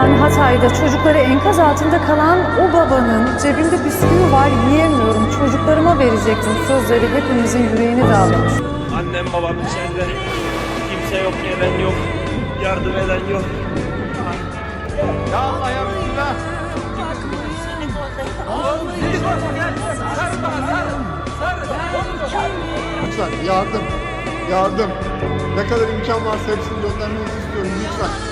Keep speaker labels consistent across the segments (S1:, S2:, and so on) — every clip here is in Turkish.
S1: olan Hatay'da çocukları enkaz altında kalan o babanın cebinde bisküvi var yiyemiyorum çocuklarıma verecektim sözleri hepimizin yüreğini dağlamış.
S2: Annem babam içeride. Kimse yok, gelen yok. Yardım eden yok.
S3: Lütfen yardım, yardım. Ne kadar imkan varsa hepsini göndermenizi istiyorum lütfen.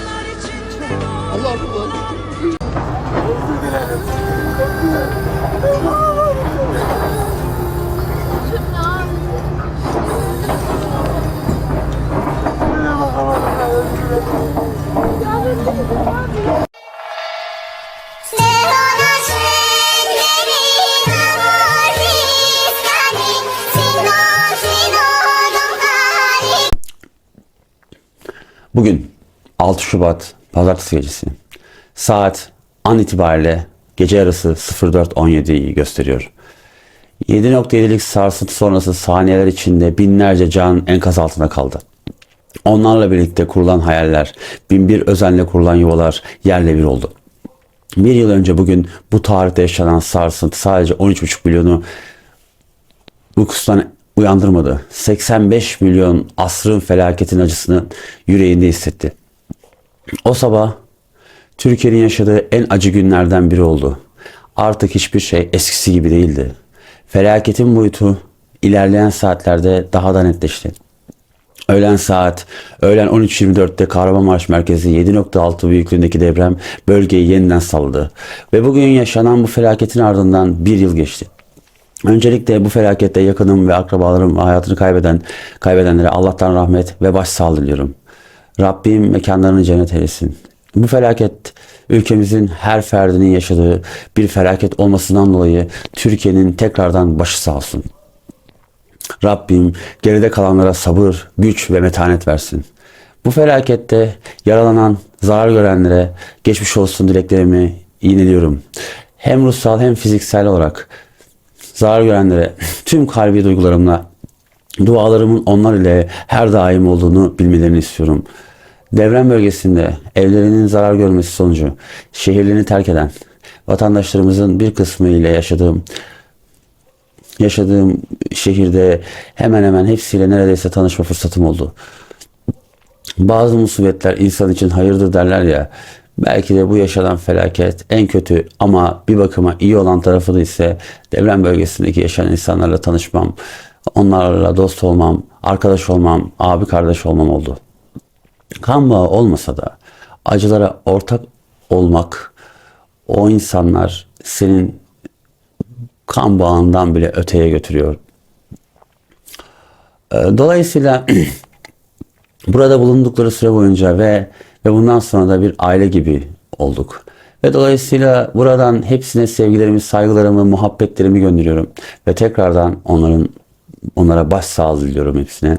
S4: Bugün 6 Şubat Pazartesi gecesi. Saat an itibariyle gece yarısı 04.17'yi gösteriyor. 7.7'lik sarsıntı sonrası saniyeler içinde binlerce can enkaz altında kaldı. Onlarla birlikte kurulan hayaller, binbir özenle kurulan yuvalar yerle bir oldu. Bir yıl önce bugün bu tarihte yaşanan sarsıntı sadece 13,5 milyonu uykusundan uyandırmadı. 85 milyon asrın felaketin acısını yüreğinde hissetti. O sabah Türkiye'nin yaşadığı en acı günlerden biri oldu. Artık hiçbir şey eskisi gibi değildi. Felaketin boyutu ilerleyen saatlerde daha da netleşti. Öğlen saat, öğlen 13.24'te Kahramanmaraş merkezi 7.6 büyüklüğündeki deprem bölgeyi yeniden salladı. Ve bugün yaşanan bu felaketin ardından bir yıl geçti. Öncelikle bu felakette yakınım ve akrabalarım hayatını kaybeden kaybedenlere Allah'tan rahmet ve başsağlığı diliyorum. Rabbim mekanlarını cennet eylesin. Bu felaket ülkemizin her ferdinin yaşadığı bir felaket olmasından dolayı Türkiye'nin tekrardan başı sağ olsun. Rabbim geride kalanlara sabır, güç ve metanet versin. Bu felakette yaralanan, zarar görenlere geçmiş olsun dileklerimi iğneliyorum. Hem ruhsal hem fiziksel olarak zarar görenlere tüm kalbi duygularımla dualarımın onlar ile her daim olduğunu bilmelerini istiyorum. Devrem bölgesinde evlerinin zarar görmesi sonucu şehirlerini terk eden vatandaşlarımızın bir kısmı ile yaşadığım yaşadığım şehirde hemen hemen hepsiyle neredeyse tanışma fırsatım oldu. Bazı musibetler insan için hayırdır derler ya. Belki de bu yaşanan felaket en kötü ama bir bakıma iyi olan tarafı da ise deprem bölgesindeki yaşayan insanlarla tanışmam, onlarla dost olmam, arkadaş olmam, abi kardeş olmam oldu. Kan bağı olmasa da acılara ortak olmak, o insanlar senin kan bağından bile öteye götürüyor. Ee, Dolayısıyla burada bulundukları süre boyunca ve ve bundan sonra da bir aile gibi olduk. Ve dolayısıyla buradan hepsine sevgilerimi, saygılarımı, muhabbetlerimi gönderiyorum. Ve tekrardan onların onlara başsağlığı diliyorum hepsine.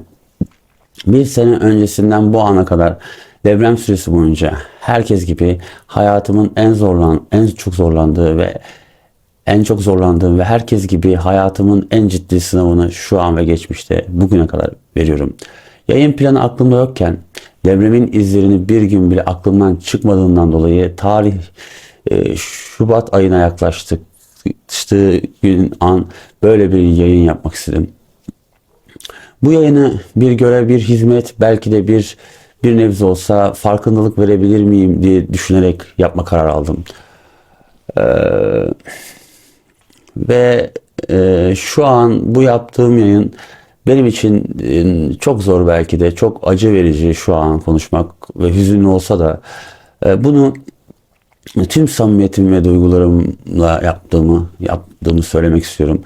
S4: Bir sene öncesinden bu ana kadar deprem süresi boyunca herkes gibi hayatımın en zorlan, en çok zorlandığı ve en çok zorlandığım ve herkes gibi hayatımın en ciddi sınavını şu an ve geçmişte bugüne kadar veriyorum. Yayın planı aklımda yokken depremin izlerini bir gün bile aklımdan çıkmadığından dolayı tarih e, Şubat ayına yaklaştık. Gün an böyle bir yayın yapmak istedim. Bu yayını bir görev, bir hizmet, belki de bir bir nebze olsa farkındalık verebilir miyim diye düşünerek yapma kararı aldım. Ee, ve e, şu an bu yaptığım yayın benim için e, çok zor belki de çok acı verici şu an konuşmak ve hüzünlü olsa da e, bunu tüm samimiyetim ve duygularımla yaptığımı yaptığımı söylemek istiyorum.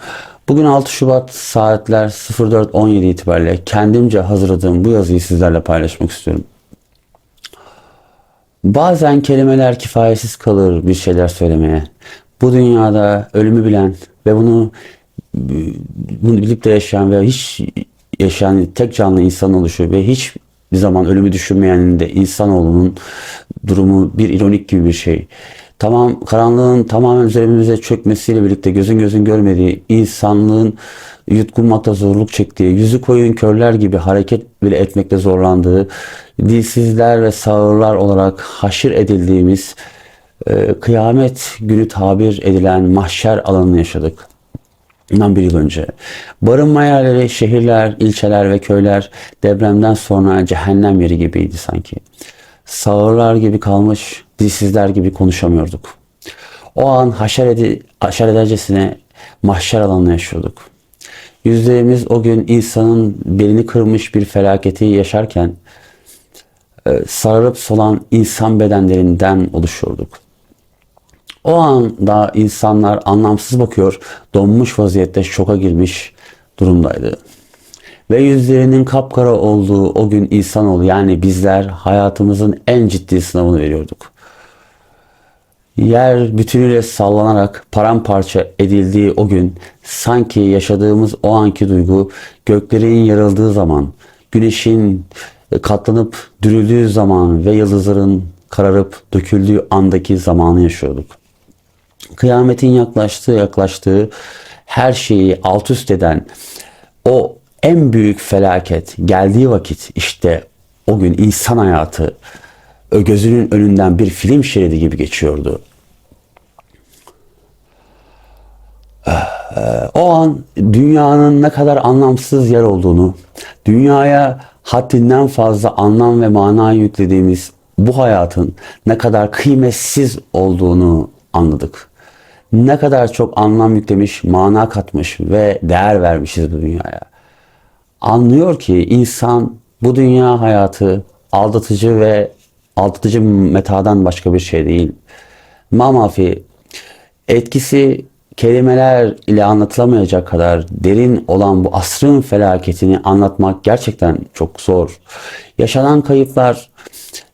S4: Bugün 6 Şubat saatler 04.17 itibariyle kendimce hazırladığım bu yazıyı sizlerle paylaşmak istiyorum. Bazen kelimeler kifayetsiz kalır bir şeyler söylemeye. Bu dünyada ölümü bilen ve bunu bunu bilip de yaşayan ve hiç yaşayan tek canlı insan oluşu ve hiç bir zaman ölümü düşünmeyenin de insanoğlunun durumu bir ironik gibi bir şey. Tamam karanlığın tamamen üzerimize çökmesiyle birlikte gözün gözün görmediği insanlığın yutkunmakta zorluk çektiği, yüzü koyun körler gibi hareket bile etmekte zorlandığı, dilsizler ve sağırlar olarak haşir edildiğimiz e, kıyamet günü tabir edilen mahşer alanını yaşadık. Bundan bir yıl önce. Barınma yerleri, şehirler, ilçeler ve köyler depremden sonra cehennem yeri gibiydi sanki. Sağırlar gibi kalmış, dilsizler gibi konuşamıyorduk. O an haşer, edi, haşer edercesine mahşer alanını yaşıyorduk. Yüzlerimiz o gün insanın belini kırmış bir felaketi yaşarken e, sararıp solan insan bedenlerinden oluşuyorduk. O anda insanlar anlamsız bakıyor, donmuş vaziyette şoka girmiş durumdaydı. Ve yüzlerinin kapkara olduğu o gün insanoğlu yani bizler hayatımızın en ciddi sınavını veriyorduk. Yer bütünüyle sallanarak paramparça edildiği o gün sanki yaşadığımız o anki duygu göklerin yarıldığı zaman, güneşin katlanıp dürüldüğü zaman ve yıldızların kararıp döküldüğü andaki zamanı yaşıyorduk. Kıyametin yaklaştığı yaklaştığı her şeyi alt üst eden o en büyük felaket geldiği vakit işte o gün insan hayatı gözünün önünden bir film şeridi gibi geçiyordu. O an dünyanın ne kadar anlamsız yer olduğunu, dünyaya haddinden fazla anlam ve mana yüklediğimiz bu hayatın ne kadar kıymetsiz olduğunu anladık. Ne kadar çok anlam yüklemiş, mana katmış ve değer vermişiz bu dünyaya. Anlıyor ki insan bu dünya hayatı aldatıcı ve aldatıcı metadan başka bir şey değil. Mamafi etkisi kelimeler ile anlatılamayacak kadar derin olan bu asrın felaketini anlatmak gerçekten çok zor. Yaşanan kayıplar,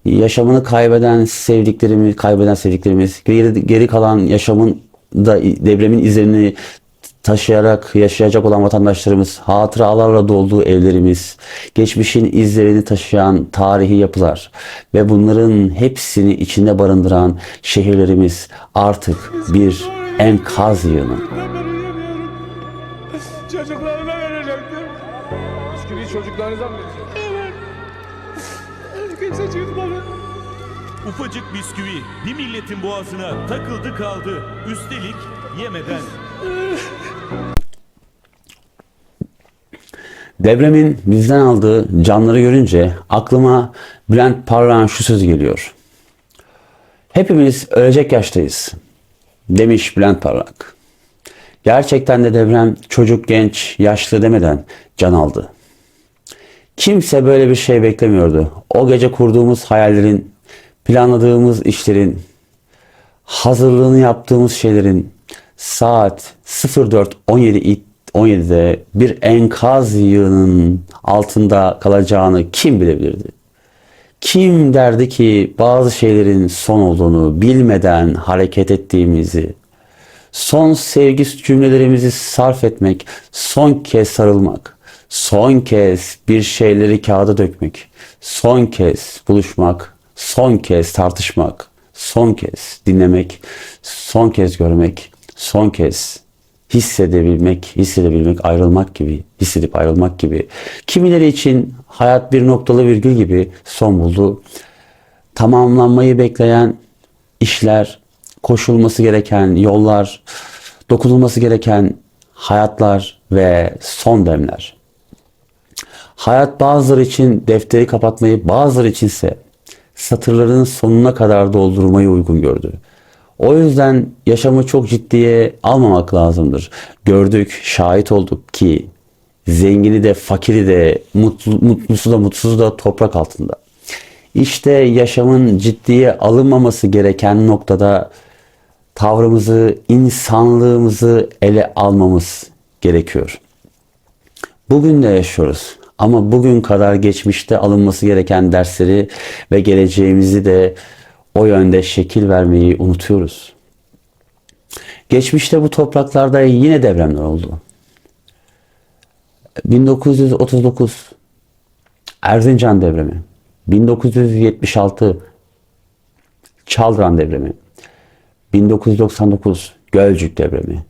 S4: yaşamını kaybeden sevdiklerimiz, kaybeden sevdiklerimiz, geri, geri kalan yaşamın da depremin izlerini taşıyarak yaşayacak olan vatandaşlarımız, hatıralarla dolduğu evlerimiz, geçmişin izlerini taşıyan tarihi yapılar ve bunların hepsini içinde barındıran şehirlerimiz artık bir enkaz yığını.
S5: Çocuklarıma verecektim.
S6: Bisküviyi çocuklarınıza mı vereceksiniz?
S5: Evet. Kimse çıkmadı.
S7: Ufacık bisküvi bir milletin boğazına takıldı kaldı. Üstelik yemeden.
S4: Depremin bizden aldığı canları görünce aklıma Bülent Parlak'ın şu sözü geliyor. Hepimiz ölecek yaştayız demiş Bülent Parlak. Gerçekten de deprem çocuk, genç, yaşlı demeden can aldı. Kimse böyle bir şey beklemiyordu. O gece kurduğumuz hayallerin, planladığımız işlerin, hazırlığını yaptığımız şeylerin saat 04.17 17'de bir enkaz yığının altında kalacağını kim bilebilirdi? Kim derdi ki bazı şeylerin son olduğunu bilmeden hareket ettiğimizi, son sevgi cümlelerimizi sarf etmek, son kez sarılmak, son kez bir şeyleri kağıda dökmek, son kez buluşmak, son kez tartışmak, son kez dinlemek, son kez görmek, son kez hissedebilmek, hissedebilmek, ayrılmak gibi, hissedip ayrılmak gibi. Kimileri için hayat bir noktalı virgül gibi son buldu. Tamamlanmayı bekleyen işler, koşulması gereken yollar, dokunulması gereken hayatlar ve son demler. Hayat bazıları için defteri kapatmayı, bazıları içinse satırların sonuna kadar doldurmayı uygun gördü. O yüzden yaşamı çok ciddiye almamak lazımdır. Gördük, şahit olduk ki zengini de fakiri de mutlu, mutlusu da mutsuzu da toprak altında. İşte yaşamın ciddiye alınmaması gereken noktada tavrımızı, insanlığımızı ele almamız gerekiyor. Bugün de yaşıyoruz. Ama bugün kadar geçmişte alınması gereken dersleri ve geleceğimizi de o yönde şekil vermeyi unutuyoruz. Geçmişte bu topraklarda yine depremler oldu. 1939 Erzincan depremi, 1976 Çaldıran depremi, 1999 Gölcük depremi,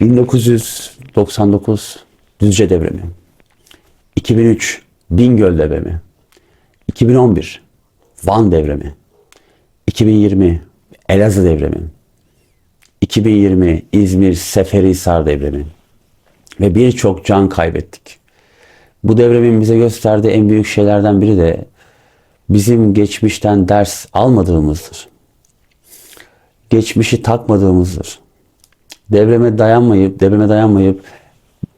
S4: 1999 Düzce depremi. 2003 Bingöl depremi. 2011 Van depremi. 2020 Elazığ depremi. 2020 İzmir Seferihisar depremi. Ve birçok can kaybettik. Bu devremin bize gösterdiği en büyük şeylerden biri de bizim geçmişten ders almadığımızdır. Geçmişi takmadığımızdır. Devreme dayanmayıp, depreme dayanmayıp,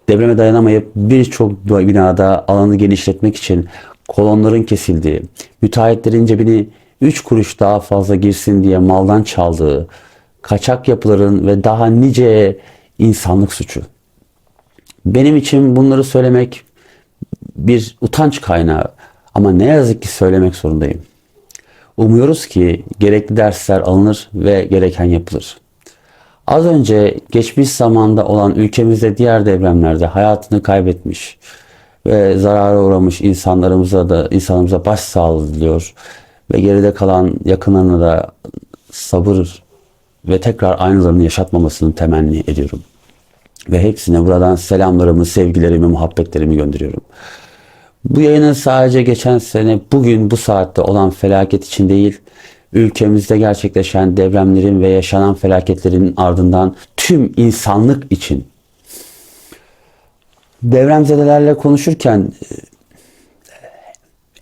S4: depreme dayanamayıp birçok binada alanı genişletmek için kolonların kesildiği, müteahhitlerin cebini 3 kuruş daha fazla girsin diye maldan çaldığı, kaçak yapıların ve daha nice insanlık suçu. Benim için bunları söylemek bir utanç kaynağı ama ne yazık ki söylemek zorundayım. Umuyoruz ki gerekli dersler alınır ve gereken yapılır. Az önce geçmiş zamanda olan ülkemizde diğer depremlerde hayatını kaybetmiş ve zarara uğramış insanlarımıza da insanımıza başsağlığı diliyor ve geride kalan yakınlarına da sabır ve tekrar aynılarını yaşatmamasını temenni ediyorum. Ve hepsine buradan selamlarımı, sevgilerimi, muhabbetlerimi gönderiyorum. Bu yayının sadece geçen sene bugün bu saatte olan felaket için değil, ülkemizde gerçekleşen depremlerin ve yaşanan felaketlerin ardından tüm insanlık için. Depremzedelerle konuşurken e,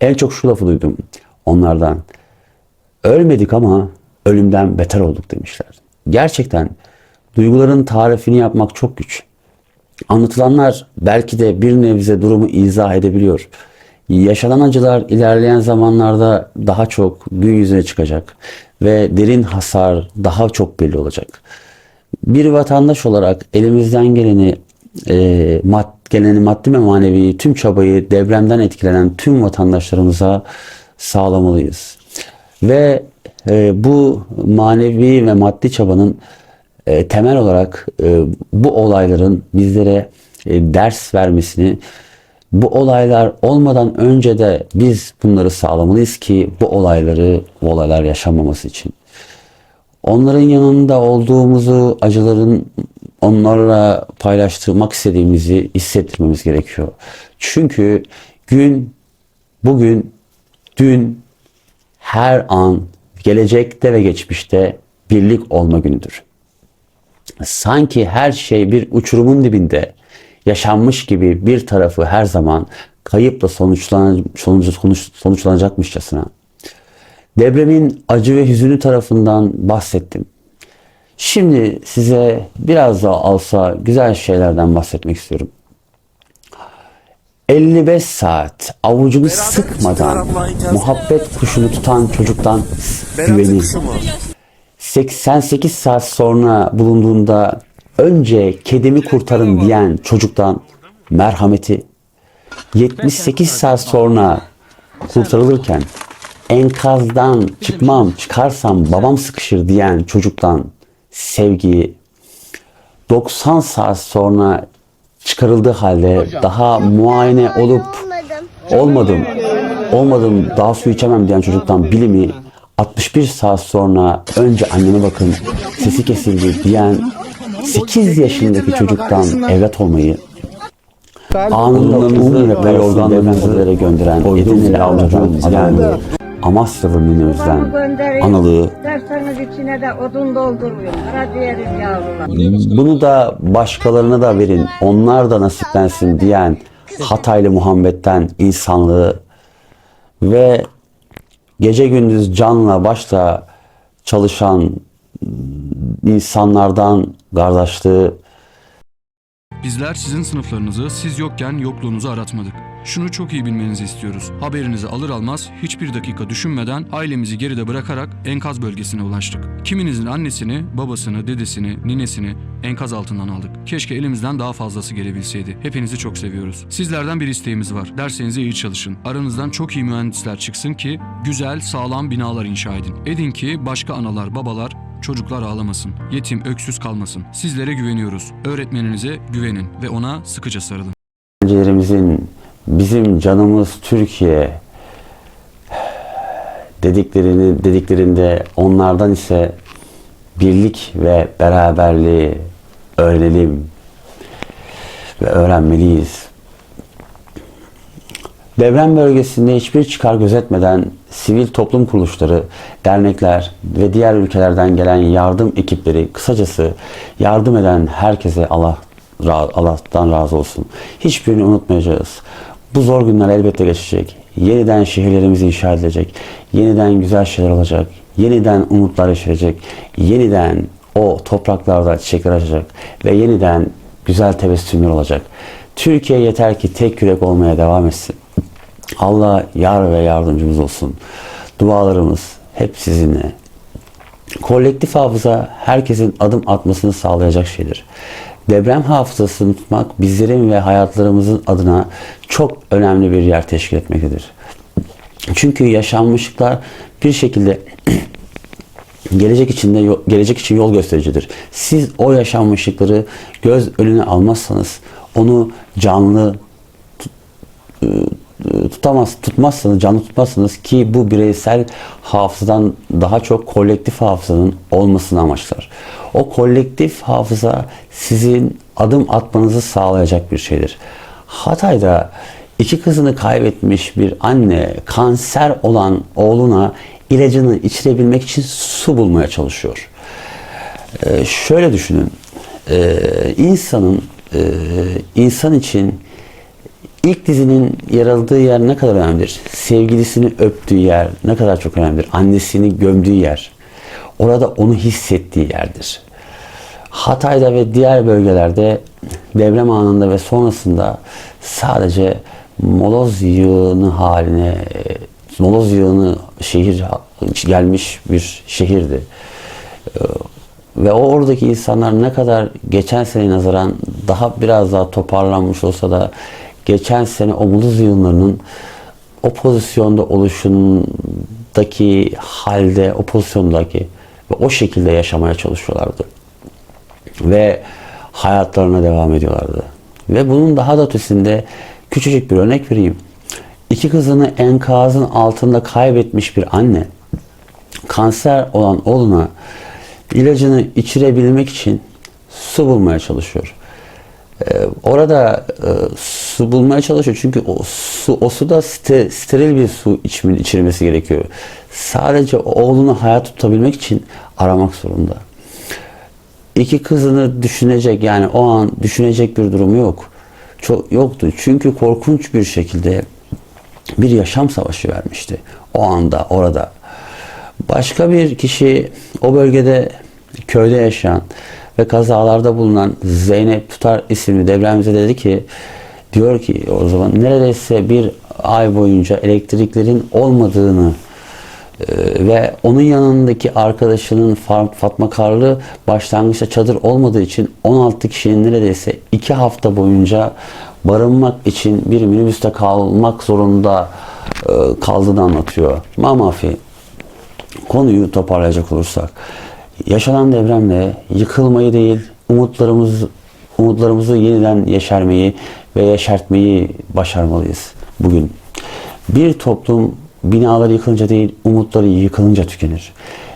S4: en çok şu lafı duydum onlardan. Ölmedik ama ölümden beter olduk demişler. Gerçekten duyguların tarifini yapmak çok güç. Anlatılanlar belki de bir nebze durumu izah edebiliyor. Yaşanan acılar ilerleyen zamanlarda daha çok gün yüzüne çıkacak ve derin hasar daha çok belli olacak. Bir vatandaş olarak elimizden geleni e, mad, geleni maddi ve manevi tüm çabayı depremden etkilenen tüm vatandaşlarımıza sağlamalıyız. Ve e, bu manevi ve maddi çabanın e, temel olarak e, bu olayların bizlere e, ders vermesini, bu olaylar olmadan önce de biz bunları sağlamalıyız ki bu olayları, bu olaylar yaşanmaması için. Onların yanında olduğumuzu, acıların onlarla paylaştırmak istediğimizi hissettirmemiz gerekiyor. Çünkü gün, bugün, dün, her an, gelecekte ve geçmişte birlik olma günüdür sanki her şey bir uçurumun dibinde yaşanmış gibi bir tarafı her zaman kayıpla sonuçlan, sonuçlanacakmışçasına. Depremin acı ve hüzünlü tarafından bahsettim. Şimdi size biraz daha alsa güzel şeylerden bahsetmek istiyorum. 55 saat avucunu sıkmadan muhabbet kuşunu tutan çocuktan güveni. 88 saat sonra bulunduğunda önce kedimi kurtarın diyen çocuktan merhameti 78 saat sonra kurtarılırken enkazdan çıkmam çıkarsam babam sıkışır diyen çocuktan sevgiyi 90 saat sonra çıkarıldığı halde daha muayene olup olmadım. olmadım. Daha su içemem diyen çocuktan bilimi 61 saat sonra önce anneme bakın sesi kesildi diyen 8 yaşındaki çocuktan evlat olmayı anında un ve yorgan devrenselere gönderen Edirne'li avcıdan diyen Amasyalı ninemizden analığı
S8: Derseniz içine de odun doldurmuyor. Karaciğerin yavrular.
S4: bunu da başkalarına da verin onlar da nasiplensin diyen Hataylı Muhammed'den insanlığı ve gece gündüz canla başla çalışan insanlardan kardeşliği
S9: Bizler sizin sınıflarınızı siz yokken yokluğunuzu aratmadık. Şunu çok iyi bilmenizi istiyoruz. Haberinizi alır almaz hiçbir dakika düşünmeden ailemizi geride bırakarak enkaz bölgesine ulaştık. Kiminizin annesini, babasını, dedesini, ninesini enkaz altından aldık. Keşke elimizden daha fazlası gelebilseydi. Hepinizi çok seviyoruz. Sizlerden bir isteğimiz var. Derslerinize iyi çalışın. Aranızdan çok iyi mühendisler çıksın ki güzel, sağlam binalar inşa edin. Edin ki başka analar, babalar Çocuklar ağlamasın, yetim, öksüz kalmasın. Sizlere güveniyoruz. Öğretmeninize güvenin ve ona sıkıca sarılın.
S4: öğrencilerimizin bizim canımız Türkiye dediklerini dediklerinde onlardan ise birlik ve beraberliği öğrenelim ve öğrenmeliyiz. Deprem bölgesinde hiçbir çıkar gözetmeden sivil toplum kuruluşları, dernekler ve diğer ülkelerden gelen yardım ekipleri, kısacası yardım eden herkese Allah Allah'tan razı olsun. Hiçbirini unutmayacağız. Bu zor günler elbette geçecek. Yeniden şehirlerimiz inşa edilecek. Yeniden güzel şeyler olacak. Yeniden umutlar yeşerecek. Yeniden o topraklarda çiçekler açacak. Ve yeniden güzel tebessümler olacak. Türkiye yeter ki tek yürek olmaya devam etsin. Allah yar ve yardımcımız olsun. Dualarımız hep sizinle. Kolektif hafıza herkesin adım atmasını sağlayacak şeydir. Deprem hafızasını tutmak bizlerin ve hayatlarımızın adına çok önemli bir yer teşkil etmektedir. Çünkü yaşanmışlıklar bir şekilde gelecek içinde yo- gelecek için yol göstericidir. Siz o yaşanmışlıkları göz önüne almazsanız onu canlı tutamaz, tutmazsanız, canlı tutmazsanız ki bu bireysel hafızadan daha çok kolektif hafızanın olmasını amaçlar. O kolektif hafıza sizin adım atmanızı sağlayacak bir şeydir. Hatay'da iki kızını kaybetmiş bir anne kanser olan oğluna ilacını içirebilmek için su bulmaya çalışıyor. Ee, şöyle düşünün, ee, insanın ee, insan için İlk dizinin yer aldığı yer ne kadar önemlidir? Sevgilisini öptüğü yer ne kadar çok önemlidir? Annesini gömdüğü yer. Orada onu hissettiği yerdir. Hatay'da ve diğer bölgelerde deprem anında ve sonrasında sadece moloz yığını haline, moloz yığını şehir gelmiş bir şehirdi. Ve o oradaki insanlar ne kadar geçen sene nazaran daha biraz daha toparlanmış olsa da geçen sene o muluz yığınlarının o pozisyonda oluşundaki halde, o pozisyondaki ve o şekilde yaşamaya çalışıyorlardı. Ve hayatlarına devam ediyorlardı. Ve bunun daha da ötesinde küçücük bir örnek vereyim. İki kızını enkazın altında kaybetmiş bir anne kanser olan oğluna ilacını içirebilmek için su bulmaya çalışıyor. Ee, orada e, su bulmaya çalışıyor çünkü o su o suda ster- steril bir su içmin, içirmesi gerekiyor. Sadece oğlunu hayat tutabilmek için aramak zorunda. İki kızını düşünecek yani o an düşünecek bir durumu yok. Çok yoktu. Çünkü korkunç bir şekilde bir yaşam savaşı vermişti. O anda orada. Başka bir kişi o bölgede köyde yaşayan ve kazalarda bulunan Zeynep Tutar isimli depremize dedi ki diyor ki o zaman neredeyse bir ay boyunca elektriklerin olmadığını e, ve onun yanındaki arkadaşının Fa- Fatma Karlı başlangıçta çadır olmadığı için 16 kişinin neredeyse 2 hafta boyunca barınmak için bir minibüste kalmak zorunda e, kaldığını anlatıyor. Mamafi konuyu toparlayacak olursak yaşanan depremle yıkılmayı değil umutlarımız umutlarımızı yeniden yeşermeyi ve yeşertmeyi başarmalıyız bugün. Bir toplum binaları yıkılınca değil umutları yıkılınca tükenir.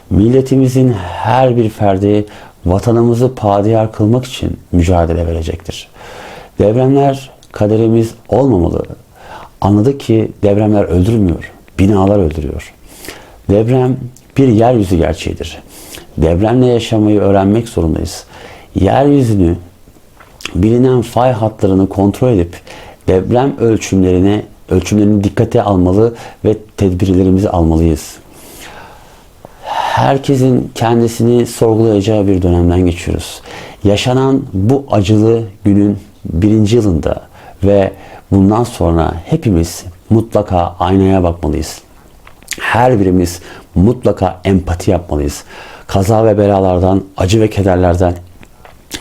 S4: Milletimizin her bir ferdi vatanımızı padiyar kılmak için mücadele verecektir. Depremler kaderimiz olmamalı. Anladık ki depremler öldürmüyor, binalar öldürüyor. Deprem bir yeryüzü gerçeğidir. Depremle yaşamayı öğrenmek zorundayız. Yeryüzünü bilinen fay hatlarını kontrol edip deprem ölçümlerine ölçümlerini dikkate almalı ve tedbirlerimizi almalıyız. Herkesin kendisini sorgulayacağı bir dönemden geçiyoruz. Yaşanan bu acılı günün birinci yılında ve bundan sonra hepimiz mutlaka aynaya bakmalıyız. Her birimiz mutlaka empati yapmalıyız. Kaza ve belalardan, acı ve kederlerden,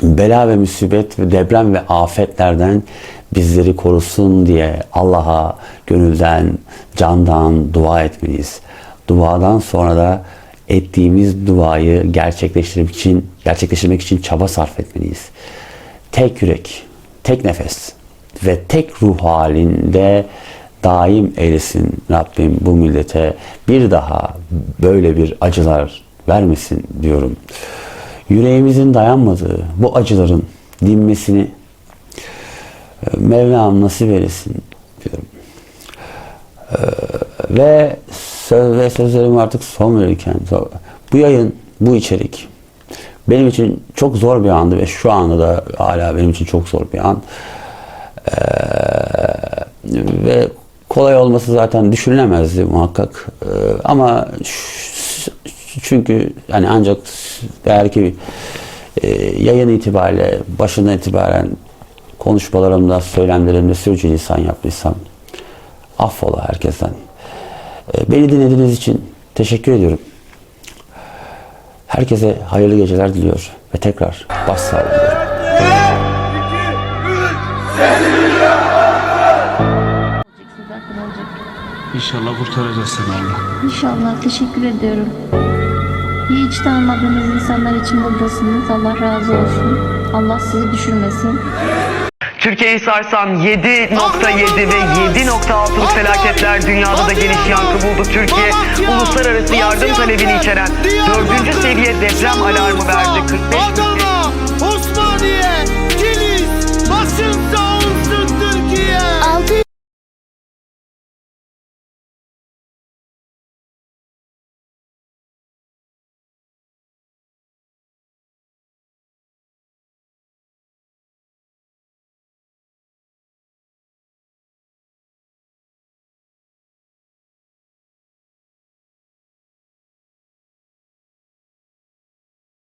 S4: bela ve musibet ve deprem ve afetlerden bizleri korusun diye Allah'a gönülden, candan dua etmeliyiz. Duadan sonra da ettiğimiz duayı gerçekleştirmek için gerçekleştirmek için çaba sarf etmeliyiz. Tek yürek, tek nefes ve tek ruh halinde daim eylesin Rabbim bu millete bir daha böyle bir acılar vermesin diyorum. yüreğimizin dayanmadığı bu acıların dinmesini e, Mevlam nasip eylesin diyorum. E, ve söz ve sözlerimi artık son verirken bu yayın, bu içerik benim için çok zor bir andı ve şu anda da hala benim için çok zor bir an. Ee, ve kolay olması zaten düşünülemezdi muhakkak. Ama çünkü yani ancak eğer ki e, yayın itibariyle başından itibaren konuşmalarımda, söylemlerimde sürçülisan yaptıysam affola herkesten. Ee, beni dinlediğiniz için teşekkür ediyorum. Herkese hayırlı geceler diliyor ve tekrar başsağlığı diliyorum.
S9: İnşallah kurtaracağız seni Allah.
S10: İnşallah teşekkür ediyorum. Hiç tanımadığınız insanlar için buradasınız. Allah razı olsun. Allah sizi düşürmesin.
S11: Türkiye'yi sarsan 7.7 ve 7.6'lık felaketler dünyada da geniş yankı buldu. Türkiye uluslararası yardım talebini içeren 4. seviye deprem alarmı verdi. 45 gün